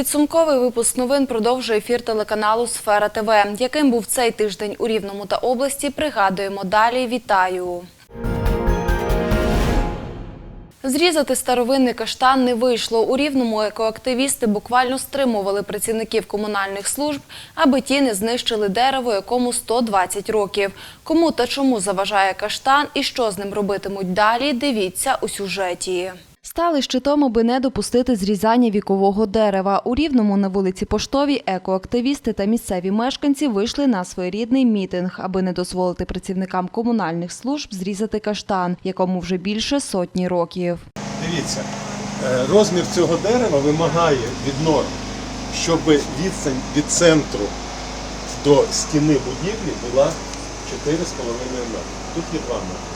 Підсумковий випуск новин продовжує ефір телеканалу Сфера ТВ. Яким був цей тиждень у Рівному та області, пригадуємо далі. Вітаю! Зрізати старовинний каштан не вийшло. У Рівному екоактивісти буквально стримували працівників комунальних служб, аби ті не знищили дерево, якому 120 років. Кому та чому заважає каштан і що з ним робитимуть далі, дивіться у сюжеті. Стали щитом, аби не допустити зрізання вікового дерева. У Рівному на вулиці Поштовій екоактивісти та місцеві мешканці вийшли на своєрідний мітинг, аби не дозволити працівникам комунальних служб зрізати каштан, якому вже більше сотні років. Дивіться, е, розмір цього дерева вимагає від норм, щоб відстань від центру до стіни будівлі була 4,5 метри. Тут є 2 метри.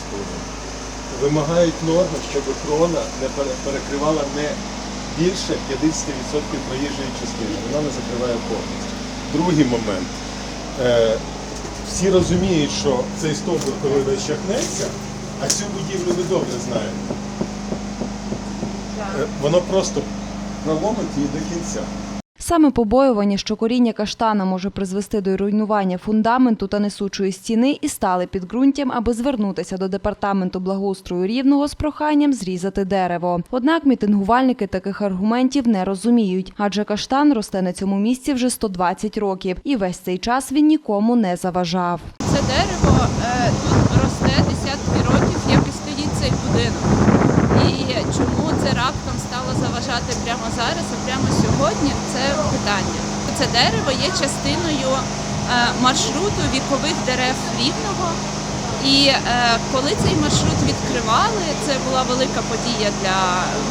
Вимагають норми, щоб крона не перекривала не більше 50% проїжджої частини. Вона не закриває повністю. Другий момент. Е, Всі розуміють, що цей стовбур, коли розчахнеться, а цю будівлю ви добре знаєте. Е, Воно просто проломить її до кінця. Саме побоювання, що коріння каштана може призвести до руйнування фундаменту та несучої стіни, і стали підґрунтям, аби звернутися до департаменту благоустрою рівного з проханням зрізати дерево. Однак мітингувальники таких аргументів не розуміють, адже каштан росте на цьому місці вже 120 років, і весь цей час він нікому не заважав. Це дерево е, тут росте десятки років, як і стоїть цей будинок. І чому це раптом стало заважати прямо зараз, а прямо сьогодні, це питання. Це дерево є частиною е, маршруту вікових дерев рівного. І е, коли цей маршрут відкривали, це була велика подія для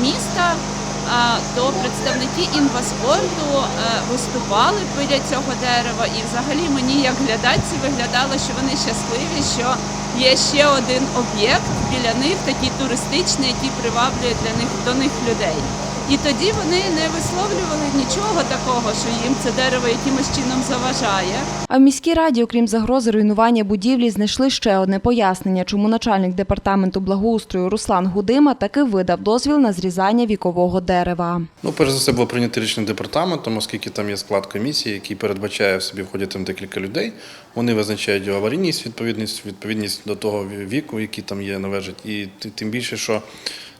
міста. То представники інваспорту е, виступали біля цього дерева, і взагалі мені як глядачці виглядало, що вони щасливі, що є ще один об'єкт біля них, такий туристичний, який приваблює для них до них людей. І тоді вони не висловлювали нічого такого, що їм це дерево якимось чином заважає. А в міській раді, окрім загрози руйнування будівлі, знайшли ще одне пояснення, чому начальник департаменту благоустрою Руслан Гудима таки видав дозвіл на зрізання вікового дерева. Ну, перш за все, було прийнято рішення департаментом, оскільки там є склад комісії, який передбачає в собі входять там декілька людей. Вони визначають його аварійність, відповідність, відповідність до того віку, який там є, належить. І тим більше, що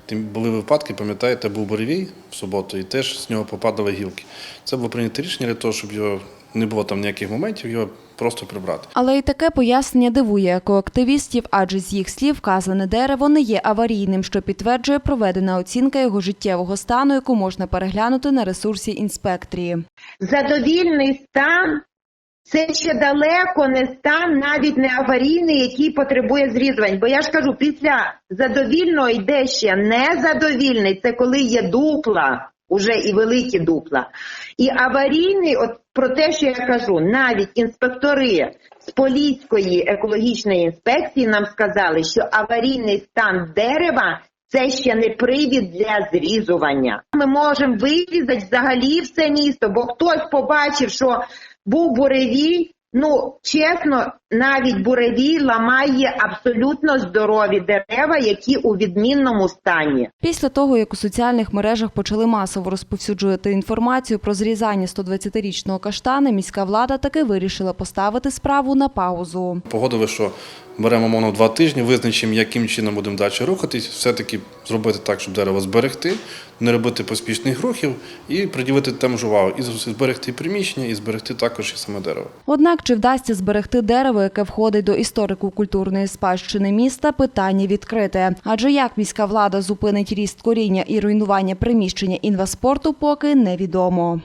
тим були випадки, пам'ятаєте, був буревій в суботу, і теж з нього попадали гілки. Це було прийнято рішення для того, щоб його не було там ніяких моментів, його просто прибрати. Але і таке пояснення дивує екоактивістів, адже з їх слів вказане дерево не є аварійним, що підтверджує проведена оцінка його життєвого стану, яку можна переглянути на ресурсі інспекторії. задовільний стан це ще далеко не стан, навіть не аварійний, який потребує зрізувань. Бо я ж кажу, після задовільного йде ще незадовільний, це коли є дупла, уже і великі дупла. І аварійний, от про те, що я кажу, навіть інспектори з Поліської екологічної інспекції нам сказали, що аварійний стан дерева це ще не привід для зрізування. Ми можемо вирізати взагалі все місто, бо хтось побачив, що був буревій. Ну, чесно, навіть буревій ламає абсолютно здорові дерева, які у відмінному стані. Після того, як у соціальних мережах почали масово розповсюджувати інформацію про зрізання 120-річного каштана, міська влада таки вирішила поставити справу на паузу. Погодили, що беремо мовно два тижні, визначимо, яким чином будемо далі рухатись, все-таки зробити так, щоб дерево зберегти, не робити поспішних рухів і приділити тему ж увагу. І зберегти приміщення, і зберегти також і саме дерево. Однак, чи вдасться зберегти дерево, яке входить до історико-культурної спадщини міста, питання відкрите. Адже як міська влада зупинить ріст коріння і руйнування приміщення інваспорту, поки невідомо.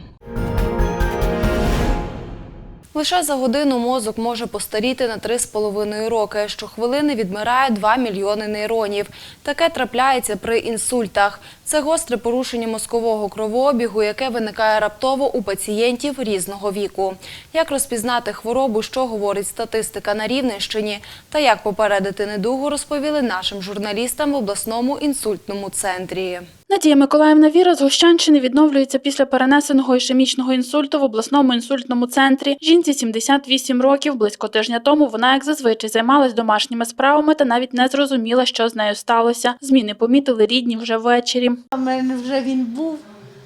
Лише за годину мозок може постаріти на 3,5 роки. Щохвилини відмирає 2 мільйони нейронів. Таке трапляється при інсультах. Це гостре порушення мозкового кровообігу, яке виникає раптово у пацієнтів різного віку. Як розпізнати хворобу, що говорить статистика на Рівненщині, та як попередити недугу, розповіли нашим журналістам в обласному інсультному центрі. Надія Миколаївна Віра з Гощанщини відновлюється після перенесеного ішемічного інсульту в обласному інсультному центрі. Жінці 78 років. Близько тижня тому вона, як зазвичай, займалась домашніми справами та навіть не зрозуміла, що з нею сталося. Зміни помітили рідні вже ввечері. У мене вже він був,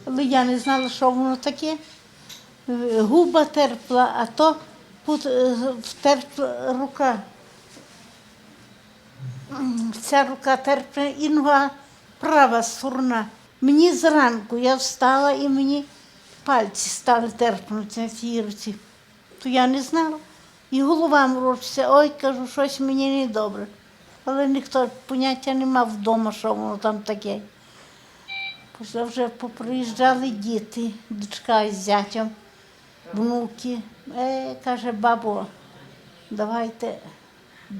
Але я не знала, що воно таке. Губа терпла, а то е, втерпла рука. Ця рука терпне і нога права сторона. Мені зранку я встала і мені пальці стали терпнути на цій руці. То я не знала. І голова морочиться, ой, кажу, щось мені не добре. Але ніхто поняття не мав вдома, що воно там таке. Після вже поприїжджали діти, дочка із зятям, внуки. Е, каже, бабо, давайте,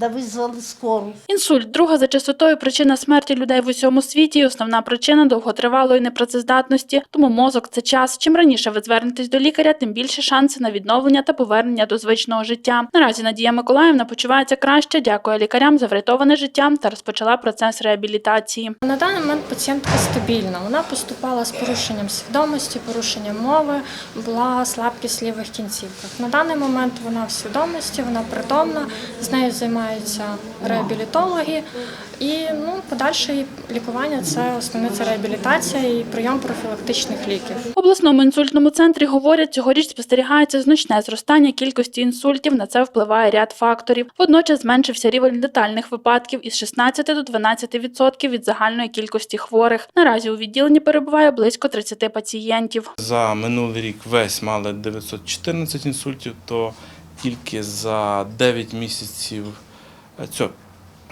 да визвали скору. Інсульт друга за частотою причина смерті людей в усьому світі і основна причина довготривалої непрацездатності. Тому мозок це час. Чим раніше ви звернетесь до лікаря, тим більше шанси на відновлення та повернення до звичного життя. Наразі Надія Миколаївна почувається краще. Дякує лікарям за врятоване життя та розпочала процес реабілітації. На даний момент пацієнтка стабільна. Вона поступала з порушенням свідомості, порушенням мови, була слабкість лівих кінцівках. На даний момент вона в свідомості, вона притомна, з нею займаються реабілітологи. І ну, подальше лікування це основне це реабілітація і прийом профілактичних ліків. В обласному інсультному центрі говорять, цьогоріч спостерігається значне зростання кількості інсультів. На це впливає ряд факторів. Водночас зменшився рівень летальних випадків із 16 до 12% відсотків від загальної кількості хворих. Наразі у відділенні перебуває близько 30 пацієнтів. За минулий рік весь мали 914 інсультів, то тільки за 9 місяців цього,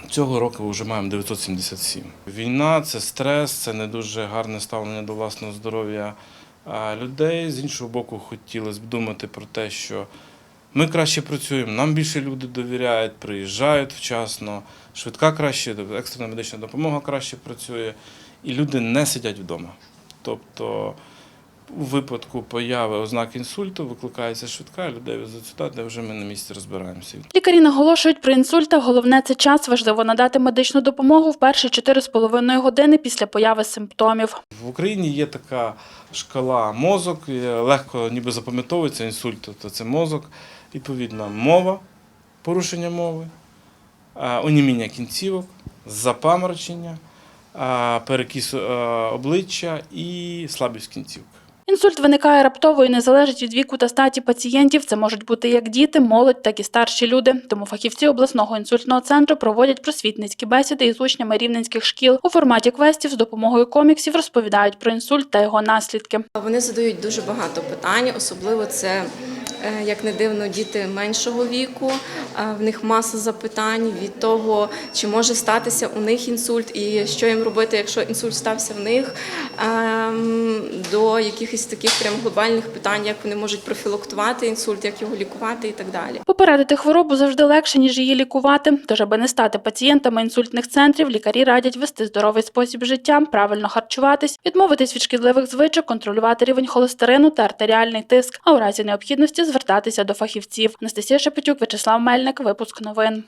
цього року вже маємо 977. Війна це стрес, це не дуже гарне ставлення до власного здоров'я е, людей. З іншого боку, хотілося б думати про те, що ми краще працюємо, нам більше люди довіряють, приїжджають вчасно, швидка краще, екстрена медична допомога краще працює, і люди не сидять вдома. Тобто у випадку появи ознак інсульту викликається швидка, людей везуть сюди, де вже ми на місці розбираємося. Лікарі наголошують про інсульта. Головне це час. Важливо надати медичну допомогу в перші 4,5 години після появи симптомів. В Україні є така шкала мозок, легко ніби запам'ятовується інсульт, то це мозок, відповідно, мова, порушення мови, оніміння кінцівок, запаморочення, перекіс обличчя і слабість кінцівки. Інсульт виникає раптово і не залежить від віку та статі пацієнтів. Це можуть бути як діти, молодь, так і старші люди. Тому фахівці обласного інсультного центру проводять просвітницькі бесіди із учнями рівненських шкіл. У форматі квестів з допомогою коміксів розповідають про інсульт та його наслідки. Вони задають дуже багато питань, особливо це, як не дивно, діти меншого віку. Е, В них маса запитань від того, чи може статися у них інсульт, і що їм робити, якщо інсульт стався в них, ем, до якихось таких прям глобальних питань, як вони можуть профілактувати інсульт, як його лікувати і так далі. Попередити хворобу завжди легше, ніж її лікувати. Тож, аби не стати пацієнтами інсультних центрів, лікарі радять вести здоровий спосіб життя, правильно харчуватись, відмовитись від шкідливих звичок, контролювати рівень холестерину та артеріальний тиск, а у разі необхідності звертатися до фахівців. Анастасія Шепетюк, Вячеслав Мельник, випуск новин.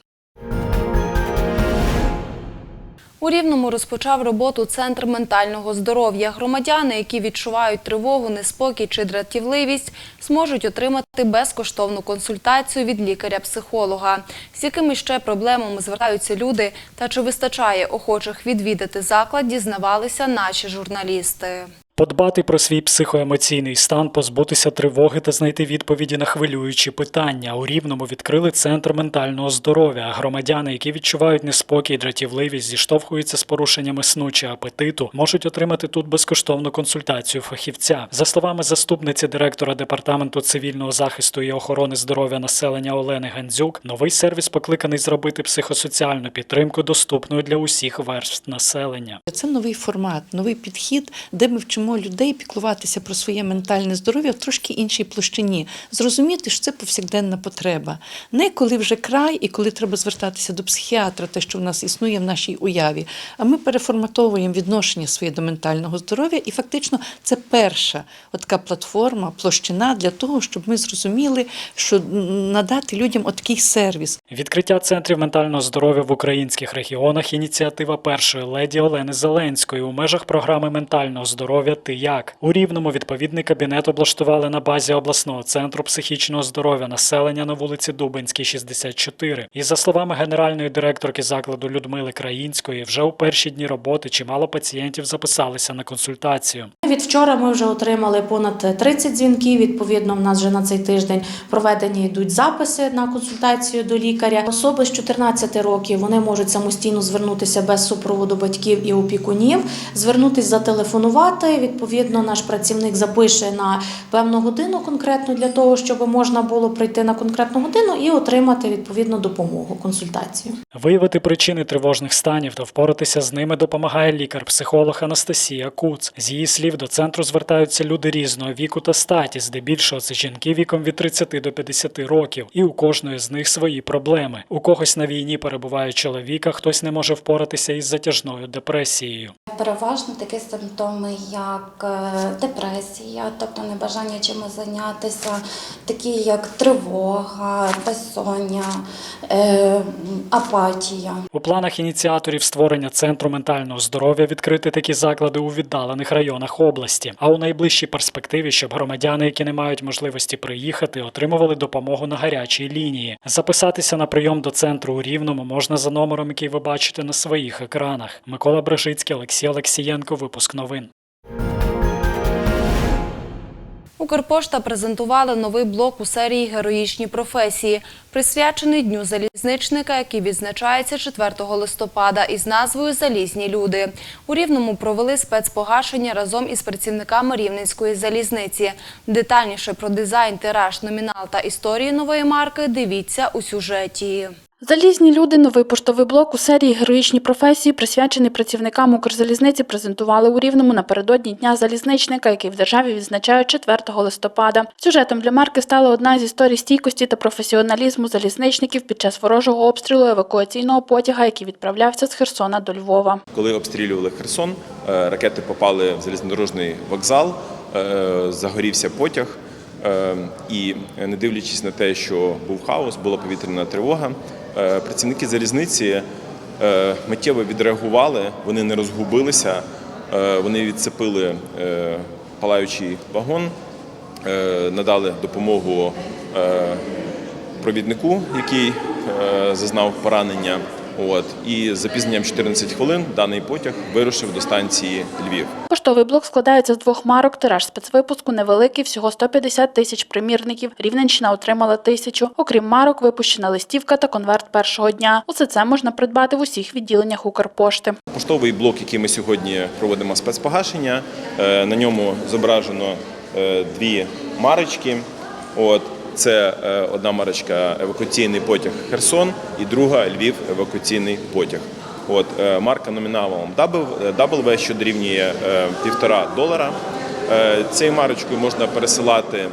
У Рівному розпочав роботу Центр ментального здоров'я. Громадяни, які відчувають тривогу, неспокій чи дратівливість, зможуть отримати безкоштовну консультацію від лікаря-психолога. З якими ще проблемами звертаються люди та чи вистачає охочих відвідати заклад, дізнавалися наші журналісти. Подбати про свій психоемоційний стан, позбутися тривоги та знайти відповіді на хвилюючі питання. У Рівному відкрили центр ментального здоров'я. Громадяни, які відчувають неспокій, дратівливість, зіштовхуються з порушеннями сну чи апетиту, можуть отримати тут безкоштовну консультацію фахівця. За словами заступниці директора департаменту цивільного захисту і охорони здоров'я населення Олени Гандзюк, новий сервіс покликаний зробити психосоціальну підтримку доступною для усіх верств населення. Це новий формат, новий підхід, де ми вчимо людей піклуватися про своє ментальне здоров'я в трошки іншій площині. Зрозуміти, що це повсякденна потреба. Не коли вже край і коли треба звертатися до психіатра, те, що в нас існує в нашій уяві. А ми переформатовуємо відношення своє до ментального здоров'я, і фактично це перша така платформа, площина для того, щоб ми зрозуміли, що надати людям такий сервіс. Відкриття центрів ментального здоров'я в українських регіонах ініціатива першої леді Олени Зеленської у межах програми ментального здоров'я розповісти як. У Рівному відповідний кабінет облаштували на базі обласного центру психічного здоров'я населення на вулиці Дубинській, 64. І за словами генеральної директорки закладу Людмили Країнської, вже у перші дні роботи чимало пацієнтів записалися на консультацію. Від вчора ми вже отримали понад 30 дзвінків. Відповідно, в нас вже на цей тиждень проведені йдуть записи на консультацію до лікаря. Особи з 14 років вони можуть самостійно звернутися без супроводу батьків і опікунів, звернутися зателефонувати. Відповідно, наш працівник запише на певну годину конкретно для того, щоб можна було прийти на конкретну годину і отримати відповідну допомогу, консультацію. Виявити причини тривожних станів та впоратися з ними допомагає лікар-психолог Анастасія Куц. З її слів, до центру звертаються люди різного віку та статі, здебільшого це жінки віком від 30 до 50 років, і у кожної з них свої проблеми. У когось на війні перебуває чоловік, а хтось не може впоратися із затяжною депресією. Переважно такі симптоми, як е, депресія, тобто небажання чимось зайнятися, такі як тривога, безсоння, е, апатія. У планах ініціаторів створення центру ментального здоров'я відкрити такі заклади у віддалених районах області. А у найближчій перспективі, щоб громадяни, які не мають можливості приїхати, отримували допомогу на гарячій лінії. Записатися на прийом до центру у Рівному можна за номером, який ви бачите на своїх екранах. Микола Брежицький, Олексій Олексієнко. Випуск новин. Укрпошта презентувала новий блок у серії Героїчні професії, присвячений Дню залізничника, який відзначається 4 листопада із назвою Залізні люди. У Рівному провели спецпогашення разом із працівниками Рівненської залізниці. Детальніше про дизайн, тираж, номінал та історію нової марки дивіться у сюжеті. Залізні люди новий поштовий блок у серії Героїчні професії, присвячений працівникам Укрзалізниці, презентували у Рівному напередодні Дня залізничника, який в державі відзначають 4 листопада. Сюжетом для марки стала одна з історій стійкості та професіоналізму залізничників під час ворожого обстрілу евакуаційного потяга, який відправлявся з Херсона до Львова. Коли обстрілювали Херсон, е, ракети попали в залізнодорожний вокзал, е, загорівся потяг. Е, І не дивлячись на те, що був хаос, була повітряна тривога, працівники залізниці е, миттєво відреагували, вони не розгубилися, е, вони відцепили е, палаючий вагон, е, надали допомогу е, провіднику, який е, зазнав поранення. От і з запізненням 14 хвилин даний потяг вирушив до станції Львів. Поштовий блок складається з двох марок. Тираж спецвипуску невеликий, всього 150 тисяч примірників. Рівненщина отримала тисячу. Окрім марок, випущена листівка та конверт першого дня. Усе це можна придбати в усіх відділеннях Укрпошти. Поштовий блок, який ми сьогодні проводимо спецпогашення, е, на ньому зображено е, дві марочки. От це е, одна марочка евакуаційний потяг Херсон і друга Львів евакуаційний потяг. От е, марка номіналом W, що дорівнює е, півтора долара. Е, Цією марочкою можна пересилати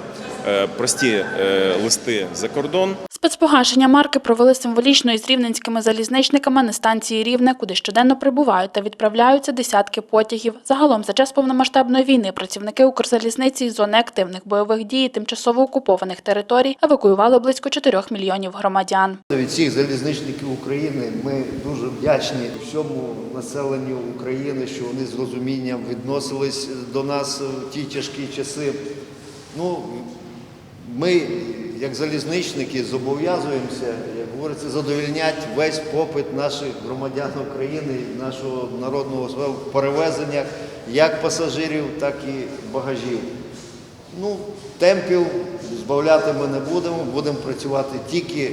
е, прості е, листи за кордон. Спецпогашення марки провели символічно із рівненськими залізничниками на станції Рівне, куди щоденно прибувають та відправляються десятки потягів. Загалом за час повномасштабної війни працівники Укрзалізниці із зони активних бойових дій тимчасово окупованих територій евакуювали близько 4 мільйонів громадян. Від всіх залізничників України ми дуже вдячні всьому населенню України, що вони з розумінням відносились до нас в ті тяжкі часи. Ну, ми, як залізничники, зобов'язуємося, як говориться, задовільняти весь попит наших громадян України, нашого народного в перевезеннях як пасажирів, так і багажів. Ну, темпів збавляти ми не будемо, будемо працювати тільки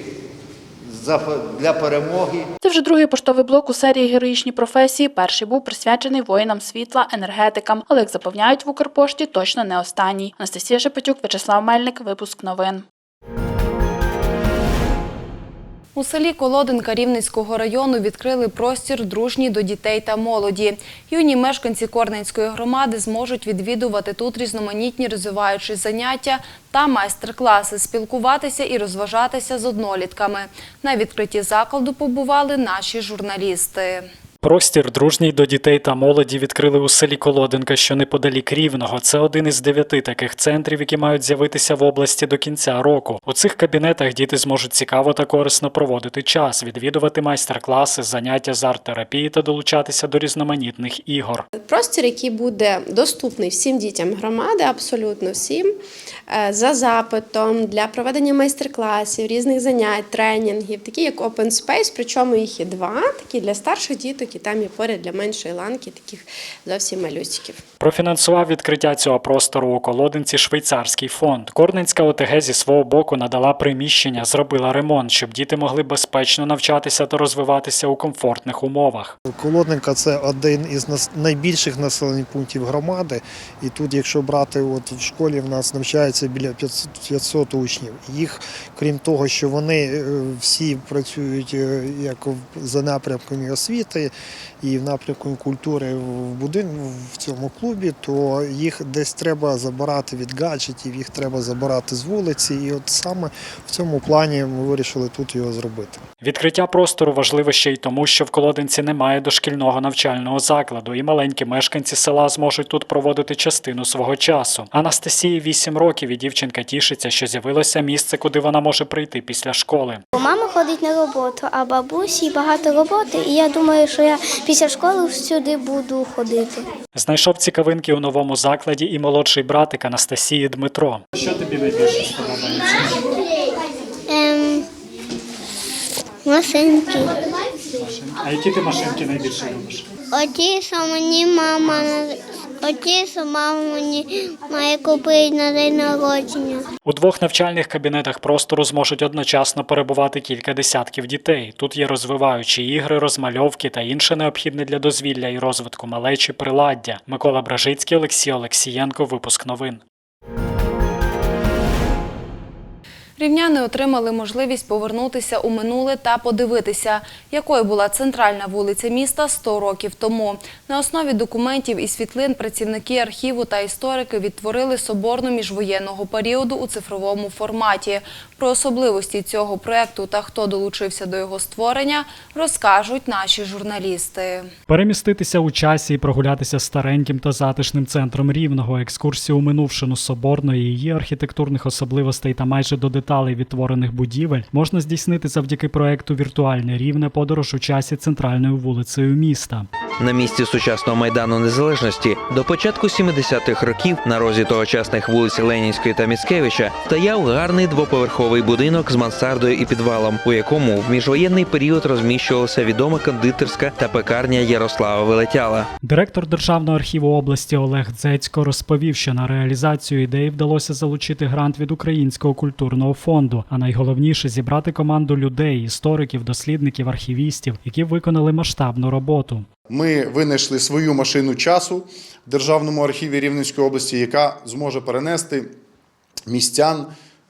для перемоги. Це вже другий поштовий блок у серії героїчні професії. Перший був присвячений воїнам світла, енергетикам. Але як запевняють в Укрпошті, точно не останній. Анастасія Шепетюк, Вячеслав Мельник. Випуск новин. У селі Колодинка Рівненського району відкрили простір дружній до дітей та молоді. Юні мешканці Корненської громади зможуть відвідувати тут різноманітні розвиваючі заняття та майстер-класи, спілкуватися і розважатися з однолітками. На відкритті закладу побували наші журналісти. Простір дружній до дітей та молоді відкрили у селі Колодинка, що неподалік Рівного. Це один із дев'яти таких центрів, які мають з'явитися в області до кінця року. У цих кабінетах діти зможуть цікаво та корисно проводити час, відвідувати майстер-класи, заняття з арт-терапії та долучатися до різноманітних ігор. Простір, який буде доступний всім дітям громади, абсолютно всім, за запитом для проведення майстер-класів, різних занять, тренінгів, такі як Open Space, причому їх є два, такі для старших діток, і там є поряд для меншої ланки, таких зовсім малюсиків. Профінансував відкриття цього простору у Колодинці швейцарський фонд. Корненська ОТГ зі свого боку надала приміщення, зробила ремонт, щоб діти могли безпечно навчатися та розвиватися у комфортних умовах. Колодненка це один із нас- найбільших населених пунктів громади. І тут, якщо брати, от в школі в нас навчається біля 500 500 учнів. Їх, крім того, що вони е, всі працюють е, як за напрямками освіти і в напрямку культури в будин в цьому клубі, то їх десь треба забирати від гаджетів, їх треба забирати з вулиці. І от саме в цьому плані ми вирішили тут його зробити. Відкриття простору важливе ще й тому, що в Колодинці немає дошкільного навчального закладу, і маленькі мешканці села зможуть тут проводити частину свого часу. Анастасії 8 років, і дівчинка тішиться, що з'явилося місце, куди вона може прийти після школи. Мама ходить на роботу, а бабусі багато роботи, і я думаю, що я після школи сюди буду ходити. Знайшов цікавинки у новому закладі і молодший братик Анастасії Дмитро. Що тобі найбільше сподобається? Ем, машинки. А які ти машинки найбільше любиш? Оті, що мені мама, оті, що мама мені має купити на день народження. У двох навчальних кабінетах простору зможуть одночасно перебувати кілька десятків дітей. Тут є розвиваючі ігри, розмальовки та інше необхідне для дозвілля і розвитку малечі приладдя. Микола Бражицький, Олексій Олексієнко. Випуск новин. Рівняни отримали можливість повернутися у минуле та подивитися, якою була центральна вулиця міста 100 років тому. На основі документів і світлин працівники архіву та історики відтворили соборну міжвоєнного періоду у цифровому форматі. Про особливості цього проекту та хто долучився до його створення, розкажуть наші журналісти. Переміститися у часі і прогулятися стареньким та затишним центром рівного, екскурсію у минувшину соборної, її архітектурних особливостей та майже до деталей відтворених будівель можна здійснити завдяки проекту Віртуальне рівне подорож у часі центральною вулицею міста. На місці сучасного майдану незалежності до початку 70-х років на розі тогочасних вулиць Ленінської та Міцкевича стояв гарний двоповерховий будинок з мансардою і підвалом, у якому в міжвоєнний період розміщувалася відома кондитерська та пекарня Ярослава Велетяла. Директор Державного архіву області Олег Дзецько розповів, що на реалізацію ідеї вдалося залучити грант від Українського культурного фонду, а найголовніше зібрати команду людей, істориків, дослідників, архівістів, які виконали масштабну роботу. Ми винайшли свою машину часу в Державному архіві Рівненської області, яка зможе перенести містян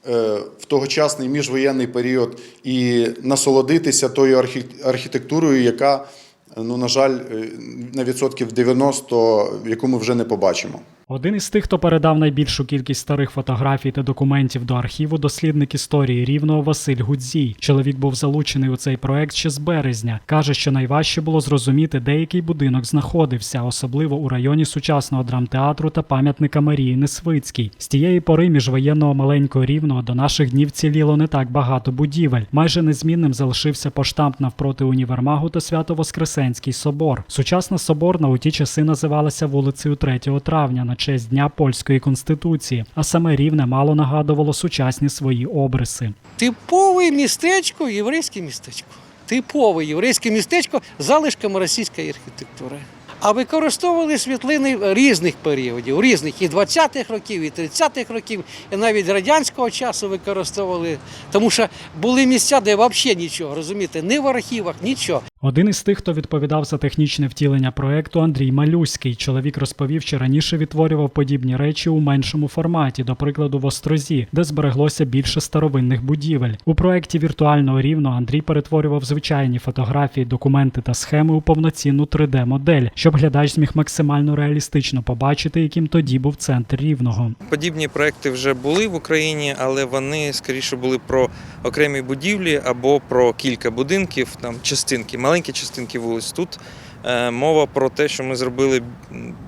е, в тогочасний міжвоєнний період і насолодитися тою архі- архітектурою, яка, ну, на жаль, е, на відсотків 90, яку ми вже не побачимо. Один із тих, хто передав найбільшу кількість старих фотографій та документів до архіву, дослідник історії рівного Василь Гудзій. Чоловік був залучений у цей проект ще з березня. каже, що найважче було зрозуміти, де який будинок знаходився, особливо у районі сучасного драмтеатру та пам'ятника Марії Несвицькій. З тієї пори міжвоєнного маленького рівного до наших днів ціліло не так багато будівель. Майже незмінним залишився поштамп навпроти універмагу та Свято-Воскресенський собор. Сучасна соборна у ті часи називалася вулицею 3 травня на честь Дня польської конституції, а саме рівне мало нагадувало сучасні свої обриси. Типове містечко, єврейське містечко. Типове єврейське містечко залишками російської архітектури. А використовували світлини різних періодів, різних і 20-х років, і 30-х років, і навіть радянського часу використовували. Тому що були місця, де взагалі нічого, розумієте, ні в архівах, нічого. Один із тих, хто відповідав за технічне втілення проекту, Андрій Малюський. Чоловік розповів, що раніше відтворював подібні речі у меншому форматі, до прикладу, в Острозі, де збереглося більше старовинних будівель. У проекті віртуального рівно Андрій перетворював звичайні фотографії, документи та схеми у повноцінну 3D-модель, щоб глядач зміг максимально реалістично побачити, яким тоді був центр рівного. Подібні проекти вже були в Україні, але вони скоріше були про окремі будівлі або про кілька будинків, там частинки, маленькі частинки вулиць. Тут Е, Мова про те, що ми зробили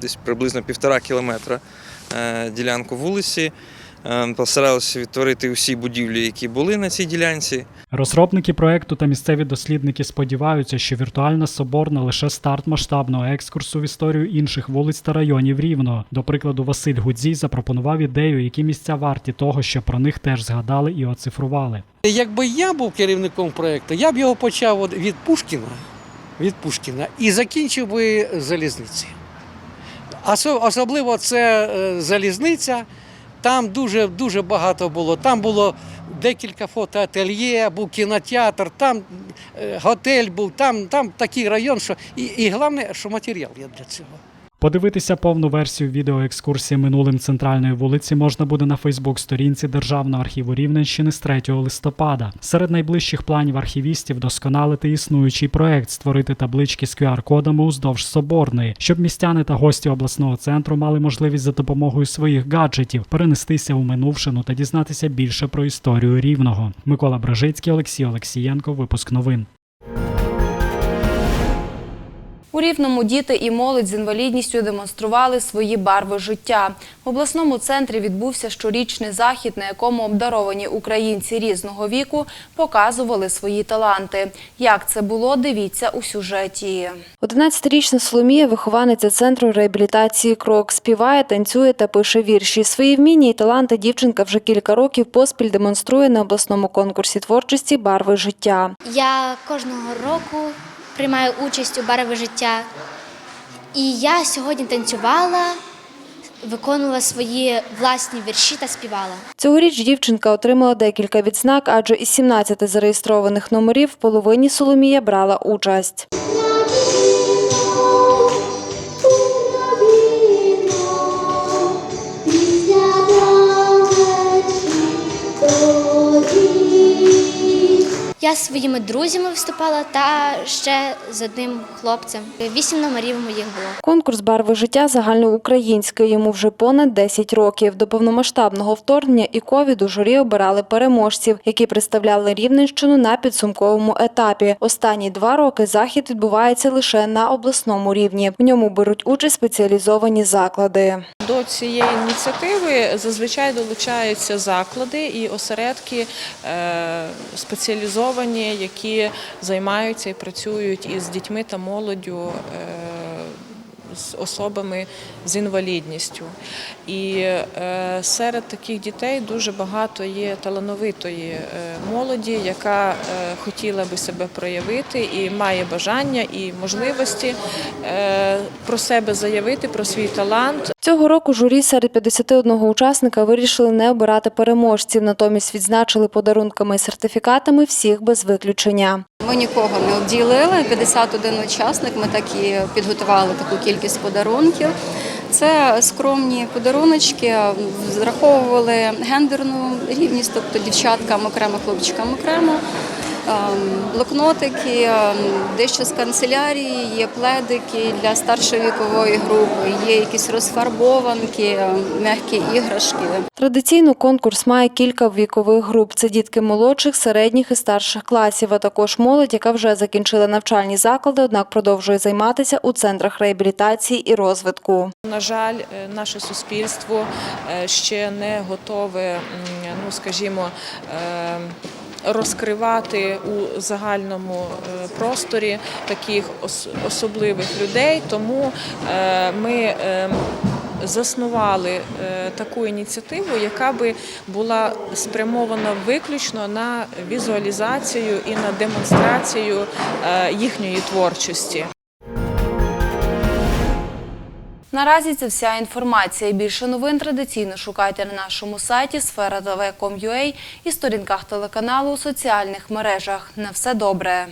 десь приблизно півтора кілометра е, ділянку вулиці. Е, Постаралися відтворити усі будівлі, які були на цій ділянці. Розробники проекту та місцеві дослідники сподіваються, що віртуальна соборна лише старт масштабного екскурсу в історію інших вулиць та районів Рівного. До прикладу, Василь Гудзій запропонував ідею, які місця варті того, що про них теж згадали і оцифрували. Якби я був керівником проєкту, я б його почав від Пушкіна, від Пушкіна і закінчив би залізниці. Особливо це е, залізниця. Там дуже, дуже багато було. Там було декілька фотоательє, був кінотеатр, там е, готель був, там, там такий район, що і, і головне, що матеріал є для цього. Подивитися повну версію відеоекскурсії минулим центральної вулиці можна буде на Фейсбук-сторінці Державного архіву Рівненщини з 3 листопада. Серед найближчих планів архівістів досконалити існуючий проект, створити таблички з QR-кодами уздовж Соборної, щоб містяни та гості обласного центру мали можливість за допомогою своїх гаджетів перенестися у минувшину та дізнатися більше про історію рівного. Микола Бражицький, Олексій Олексієнко. Випуск новин. У Рівному діти і молодь з інвалідністю демонстрували свої барви життя. В обласному центрі відбувся щорічний захід, на якому обдаровані українці різного віку показували свої таланти. Як це було, дивіться у сюжеті. 11-річна Соломія – вихованиця центру реабілітації «Крок». Співає, танцює та пише вірші. Свої вміння і таланти дівчинка вже кілька років поспіль демонструє на обласному конкурсі творчості «Барви життя». Я кожного року приймаю участь у барви життя. І я сьогодні танцювала, виконувала свої власні вірші та співала. Цьогоріч дівчинка отримала декілька відзнак, адже із 17 зареєстрованих номерів в половині Соломія брала участь. Я зі своїми друзями виступала та ще з одним хлопцем. Вісім номерів моїх було. Конкурс «Барви життя» загальноукраїнський. Йому вже понад 10 років. До повномасштабного вторгнення і ковіду журі обирали переможців, які представляли Рівненщину на підсумковому етапі. Останні два роки захід відбувається лише на обласному рівні. В ньому беруть участь спеціалізовані заклади. До цієї ініціативи зазвичай долучаються заклади і осередки е, спеціалізовані, які займаються і працюють із дітьми та молоддю. З особами з інвалідністю. І е, серед таких дітей дуже багато є талановитої е, молоді, яка е, хотіла би себе проявити і має бажання і можливості про себе заявити, про свій талант. Цього року журі серед 51 учасника вирішили не обирати переможців, натомість відзначили подарунками і сертифікатами всіх без виключення. Ми нікого не обділили. 51 учасник. Ми так і підготували таку кількість подарунків. Це скромні подаруночки, зраховували гендерну рівність, тобто дівчаткам окремо, хлопчикам окремо. Ем, Блокнотики, ем, дещо з канцелярії, є пледики для старшої вікової групи, є якісь розфарбованки, ем, м'які іграшки. Традиційно конкурс має кілька вікових груп. Це дітки молодших, середніх і старших класів, а також молодь, яка вже закінчила навчальні заклади, однак продовжує займатися у центрах реабілітації і розвитку. На жаль, е, наше суспільство е, ще не готове, ну скажімо. Розкривати у загальному е, просторі таких особливих людей, тому е, ми е, заснували е, таку ініціативу, яка би була спрямована виключно на візуалізацію і на демонстрацію їхньої творчості. Наразі це вся інформація. Більше новин традиційно шукайте на нашому сайті sfera.tv.com.ua і сторінках телеканалу у соціальних мережах. На все добре.